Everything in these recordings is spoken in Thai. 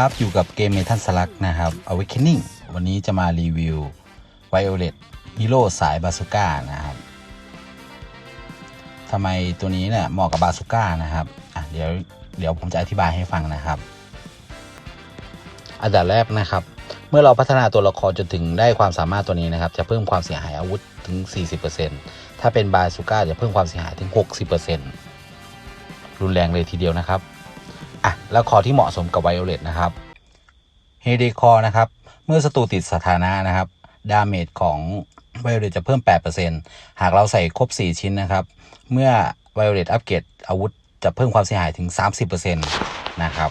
ครับ อยู่กับเกมเมทัลสลักนะครับ Awakening วันนี้จะมารีวิว Violet Hero สายบาซูก้านะครับทำไมตัวนี้เนี่ยเหมาะกับบาซูก้านะครับอะเดี๋ยวเดี๋ยวผมจะอธิบายให้ฟังนะครับ อันดับแรกนะครับ เมื่อเราพัฒนาตัวละครจนถึงได้ความสามารถตัวนี้นะครับ จะเพิ่มความเสียหายอาวุธถึง 40%ถ้าเป็นบาซูก้าจะเพิ่มความเสียหายถึง 60%รุนแรงเลยทีเดียวนะครับ อะแล้วคอที่เหมาะสมกับไวโอเลตนะครับเฮเดคอนะครับ เมื่อศัตรูติดสถานะนะครับ ดาเมจของไวโอเลตจะเพิ่ม 8%หากเราใส่ครบ 4 ชิ้นนะครับ เมื่อไวโอเลตอัปเกรดอาวุธจะเพิ่มความเสียหายถึง 30%นะครับ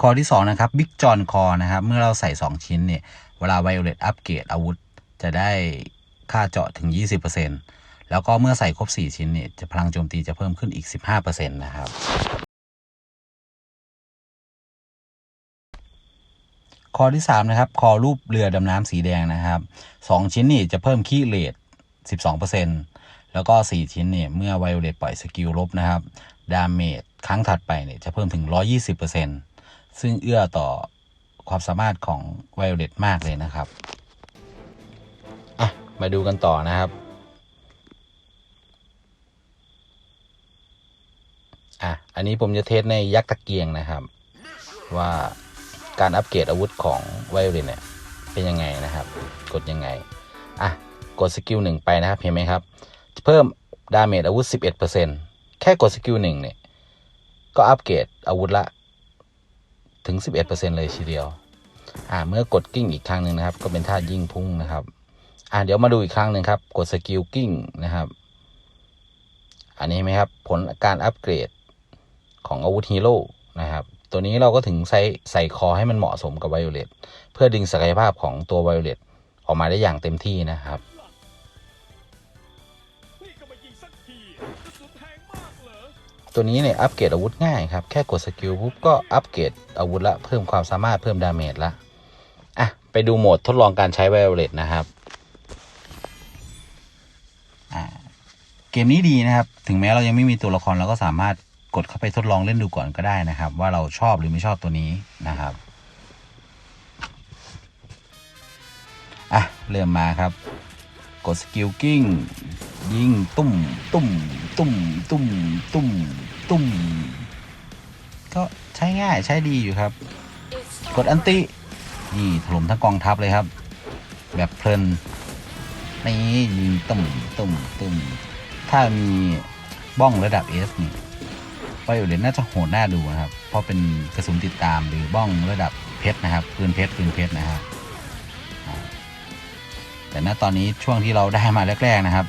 คอที่ 2 นะครับบิ๊กจอนคอนะครับ เมื่อเราใส่ 2 ชิ้นเนี่ย เวลาไวโอเลตอัปเกรดอาวุธจะได้ค่าเจาะถึง 20% แล้วก็เมื่อใส่ครบ 4 ชิ้นเนี่ยจะพลังโจมตีจะเพิ่มขึ้นอีก 15%นะครับ คอที่ 3 นะครับ คอรูปเรือดำน้ำสีแดงนะครับ 2 ชิ้นนี่จะเพิ่มคีย์เลท12%แล้วก็ 4 ชิ้นเนี่ยเมื่อไวโอเลตปล่อยสกิลลบนะครับ ดาเมจครั้งถัดไปเนี่ยจะเพิ่มถึง 120%ซึ่งเอื้อต่อความสามารถของไวโอเลตมากเลยนะครับ อะ มาดูกันต่อนะครับ อะ อันนี้ผมจะเทสในยักษ์ตะเกียงนะครับ ว่าการอัปเกรดอาวุธของไวโอเลตเนี่ยเป็นยังไงนะครับ กดยังไง อะ กดสกิลหนึ่งไปนะครับ เห็นไหมครับ เพิ่มดาเมจอาวุธ 11%แค่กดสกิลหนึ่งเนี่ย ก็อัปเกรดอาวุธละถึง 11%เลยทีเดียว อ่า เมื่อกดกิ้งอีกครั้งหนึ่งนะครับ ก็เป็นท่ายิ่งพุ่งนะครับ อ่าเดี๋ยวมาดูอีกครั้งหนึ่งครับ กดสกิลกิ้งนะครับ อันนี้เห็นไหมครับ ผลการอัปเกรด ของอาวุธฮีโร่นะครับตัวนี้เราก็ถึงใส่ใส่คอให้มันเหมาะสมกับไวโอเลตเพื่อดึงศักยภาพของตัวไวโอเลตออกมาได้อย่างเต็มที่นะครับตัวนี้เนี่ยอัปเกรดอาวุธง่ายครับ แค่กดสกิลปุ๊บก็อัปเกรดอาวุธละเพิ่มความสามารถเพิ่มดาเมจละอะ ไปดูโหมดทดลองการใช้ไวโอเลตนะครับเกมนี้ดีนะครับ ถึงแม้เรายังไม่มีตัวละครเราก็สามารถ กดเข้าไปทดลองเล่นดูก่อนก็ได้นะครับ ว่าเราชอบหรือไม่ชอบตัวนี้นะครับอะเริ่มมาครับ กดสกิลกิ้งยิงตุ้มตุ้มตุ้มตุ้มตุ้มตุ้มก็ใช้ง่ายใช้ดีอยู่ครับ กดอันตินี่ถล่มทั้งกองทัพเลยครับ แบบเพลินนี่ยิงตุ้มตุ้มตุ้มถ้ามีบ้องระดับเอสนี่ ไวโอเลนน่าจะโหดน่าดูนะครับ เพราะเป็นกระสุนติดตามหรือบ้องระดับเพชรนะครับปืนเพชรปืนเพชรนะครับแต่ณตอนนี้ช่วงที่เราได้มาแรก ๆนะครับ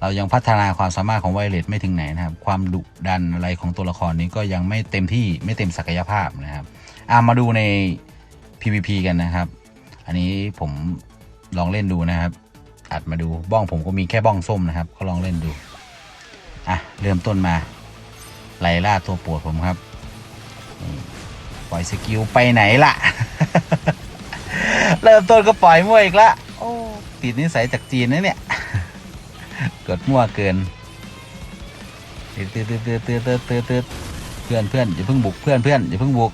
เรายังพัฒนาความสามารถของไวเลสไม่ถึงไหนนะครับ ความดุดันอะไรของตัวละครนี้ก็ยังไม่เต็มที่ไม่เต็มศักยภาพนะครับอ่ามาดูใน PVP กันนะครับ อันนี้ผมลองเล่นดูนะครับ อัดมาดูบ้องผมก็มีแค่บ้องส้มนะครับ ก็ลองเล่นดู อะ เริ่มต้นมา ไล่ล่าตัวปวดผมครับปล่อยสกิลไปไหนล่ะ เริ่มต้นก็ปล่อยมั่วอีกละโอ้ติดนิสัยจากจีนนะเนี่ยกดมั่วเกินตืดตืดตืดตืดตืดตืดตืดตืดเพื่อนเพื่อนอย่าเพิ่งบุกเพื่อนเพื่อนอย่าเพิ่งบุก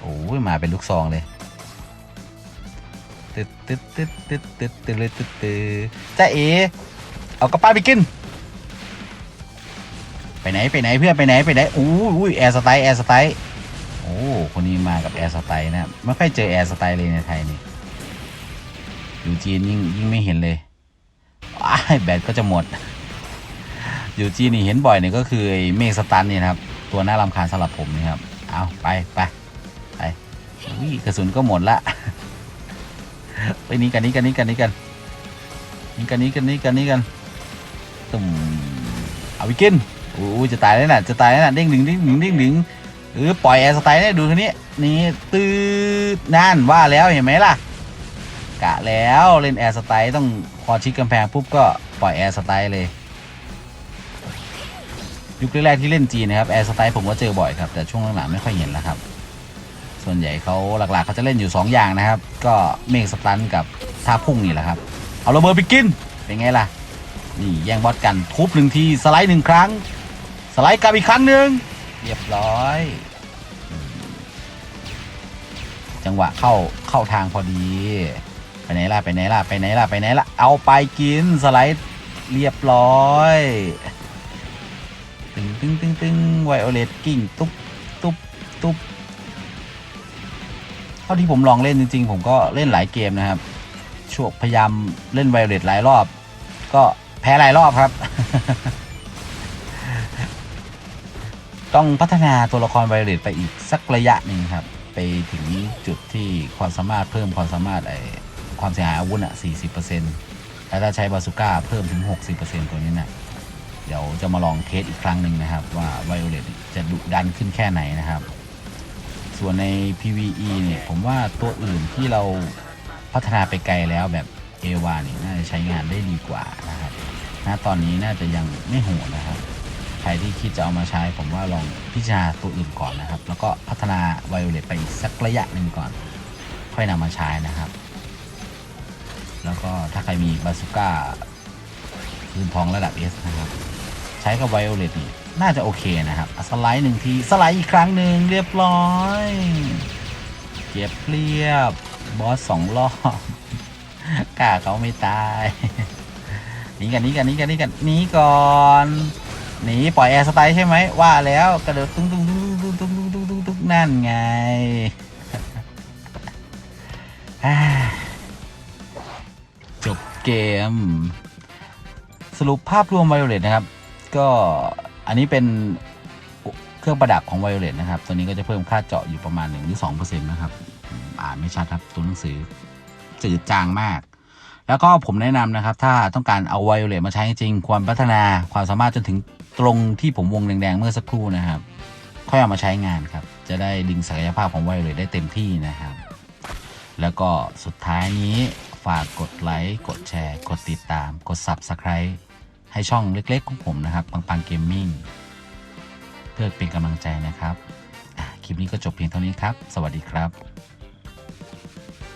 โอ้ยมาเป็นลูกซองเลยตืดตืดตืดตืดตืดตืดตืดตืดจ้าเอเอากระป๋าไปกิน ไปไหนไปไหนเพื่อนไปไหนไปไหนอู้ยอุ้ยแอร์สไตล์แอร์สไตล์โอ้คนนี้มากับแอร์สไตล์นะไม่ค่อยเจอแอร์สไตล์เลยในไทยนี่อยู่จีนยิ่งยิ่งไม่เห็นเลยอ้ายแบตก็จะหมด อยู่จีนนี่เห็นบ่อยเนี่ยก็คือเมฆสตันเนี่ยนะครับ ตัวน่ารำคาญสำหรับผมนะครับ เอาไปไปไปกระสุนก็หมดละไปนี้กันนี้กันนี้กันนี้กันนี้กันนี้กันนี้กันนี้กันตุ่มเอาไปกิน อ้จะตายแล้วน่ะจะตายแล้วน่ะเด้งดึงเด้งดึงเด้งดึงเออปล่อยแอร์สไตล์เนี่ยดูทีนี้นี่ตืดนั่นว่าแล้วเห็นไหมล่ะ กะแล้วเล่นแอร์สไตล์ต้องพอชิดกำแพงปุ๊บก็ปล่อยแอร์สไตล์เลยยุคแรกๆที่เล่นจีนนะครับแอร์สไตล์ผมก็เจอบ่อยครับ แต่ช่วงหลังๆไม่ค่อยเห็นแล้วครับ ส่วนใหญ่เขาหลักๆเขาจะเล่นอยู่ 2 อย่างนะครับ ก็เมฆสตันกับท่าพุ่งนี่แหละครับ เอาระเบิดไปกินเป็นไงล่ะนี่แย่งบอสกันทุบหนึ่งทีสไลด์หนึ่งครั้ง สไลด์กลับอีกครั้งหนึ่งเรียบร้อย จังหวะเข้าเข้าทางพอดี ไปไหนล่ะไปไหนล่ะไปไหนล่ะไปไหนล่ะเอาไปกินสไลด์เรียบร้อยตึงตึงตึงตึงไวโอเลตกิ้งตุ๊บตุ๊บตุ๊บเท่าที่ผมลองเล่นจริง ๆ ผมก็เล่นหลายเกมนะครับ ช่วงพยายามเล่นไวโอเลตหลายรอบ ก็แพ้หลายรอบครับ ต้องพัฒนาตัวละครไวโอเลตไปอีกสักระยะหนึ่งครับ ไปถึงจุดที่ความสามารถเพิ่มความสามารถไอความเสียหายอาวุธอะ40%แล้วถ้าใช้บาซูก้าเพิ่มถึง 60%ตัวนี้น่ะเดี๋ยวจะมาลองเทสอีกครั้งหนึ่งนะครับ ว่าไวโอเลตจะดุดันขึ้นแค่ไหนนะครับ ส่วนใน PVE เนี่ยผมว่าตัวอื่นที่เราพัฒนาไปไกลแล้วแบบเอวาเนี่ยน่าจะใช้งานได้ดีกว่านะครับณตอนนี้น่าจะยังไม่โหดนะครับ รที่คิดจะเอามาใช้ผมว่าลองพิจารณาตัวอื่นก่อนนะครับ แล้วก็พัฒนาไวโอเลตไปอีกสักระยะหนึ่งก่อน ค่อยนำมาใช้นะครับ แล้วก็ถ้าใครมีบาซูก้าคืนทองระดับ S นะครับ ใช้กับไวโอเลตนี่น่าจะโอเคนะครับสไลด์หนึ่งทีสไลด์อีกครั้งหนึ่งเรียบร้อย เก็บเรียบบอสสองรอบกล้าเขาไม่ตายหนีกันหนีกันหนีกันหนีกันหนีก่อน หนีปล่อยแอร์สไตล์ใช่ไหมว่าแล้วกระโดดตุ้งตุ้งตุ้งตุ้งตุ้งตุ้งตุ้งตุ้งตุ้งนั่นไงจบเกม สรุปภาพรวมไวโอเลตนะครับ ก็อันนี้เป็นเครื่องประดับของไวโอเลตนะครับ ตัวนี้ก็จะเพิ่มค่าเจาะอยู่ประมาณ1หรือ2%นะครับ อ่านไม่ชัดครับ ตัวหนังสือจืดจางมาก แล้วก็ผมแนะนำนะครับ ถ้าต้องการเอาไวโอเลตมาใช้จริงควรพัฒนาความสามารถจนถึงตรงที่ผมวงแดงๆเมื่อสักครู่นะครับ ค่อยเอามาใช้งานครับ จะได้ดึงศักยภาพของไวโอเลตได้เต็มที่นะครับ แล้วก็สุดท้ายนี้ฝากกดไลค์กดแชร์ กดติดตาม กด Subscribe ให้ช่องเล็กๆของผมนะครับปังปังเกมมิ่งเพื่อเป็นกำลังใจนะครับคลิปนี้ก็จบเพียงเท่านี้ครับ สวัสดีครับ